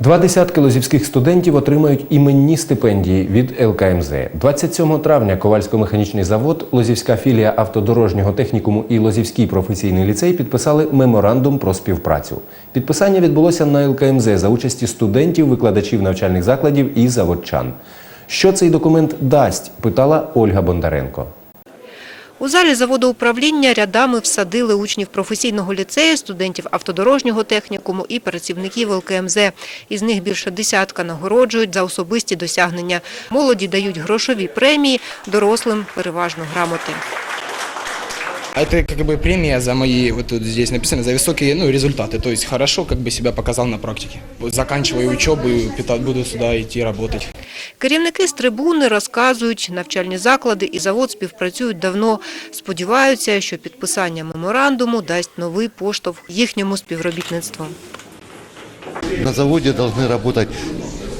Два десятки лозівських студентів отримають іменні стипендії від ЛКМЗ. 27 травня Ковальсько-механічний завод, Лозівська філія автодорожнього технікуму і Лозівський професійний ліцей підписали меморандум про співпрацю. Підписання відбулося на ЛКМЗ за участі студентів, викладачів навчальних закладів і заводчан. Що цей документ дасть? питала Ольга Бондаренко. У залі заводу управління рядами всадили учнів професійного ліцею, студентів автодорожнього технікуму і працівників ЛКМЗ. Із них більше десятка нагороджують за особисті досягнення. Молоді дають грошові премії, дорослим переважно грамоти. А Это как бы премия за мои, вот тут здесь написано, за высокие ну, результаты. То есть хорошо как бы себя показал на практике. Вот Заканчиваю учебу, и пита- буду сюда идти работать. Керівники з трибуни розказують, навчальні заклади і завод співпрацюють давно. Сподіваються, що підписання меморандуму дасть новий поштовх їхньому співробітництву. На заводі повинні работать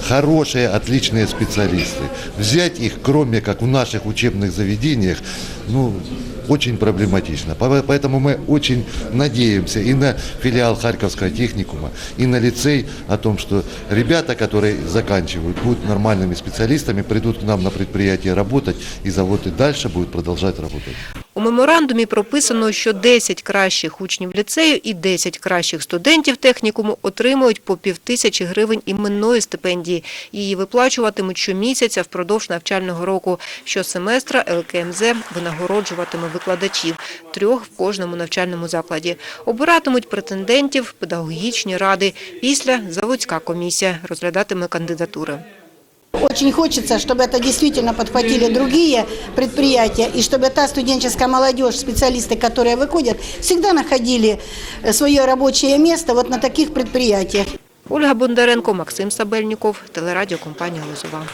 хорошие, отличные специалисты. Взять их, кроме как в наших учебных заведениях, ну, очень проблематично. По- Поэтому мы очень надеемся и на филиал Харьковского техникума, и на лицей о том, что ребята, которые заканчивают, будут нормальными специалистами, придут к нам на предприятие работать, и завод и дальше будет продолжать работать. У меморандумі прописано, що 10 кращих учнів ліцею і 10 кращих студентів технікуму отримують по півтисячі гривень іменної стипендії. Її виплачуватимуть щомісяця впродовж навчального року. Щосеместра ЛКМЗ винагороджуватиме викладачів – трьох в кожному навчальному закладі. Обиратимуть претендентів педагогічні ради. Після заводська комісія розглядатиме кандидатури. Очень хочется, чтобы это действительно подхватили другие предприятия, и чтобы та студенческая молодежь, специалисты, которые выходят, всегда находили э, свое рабочее место вот на таких предприятиях. Ольга Бондаренко, Максим Сабельніков, телерадіокомпанія «Лозова».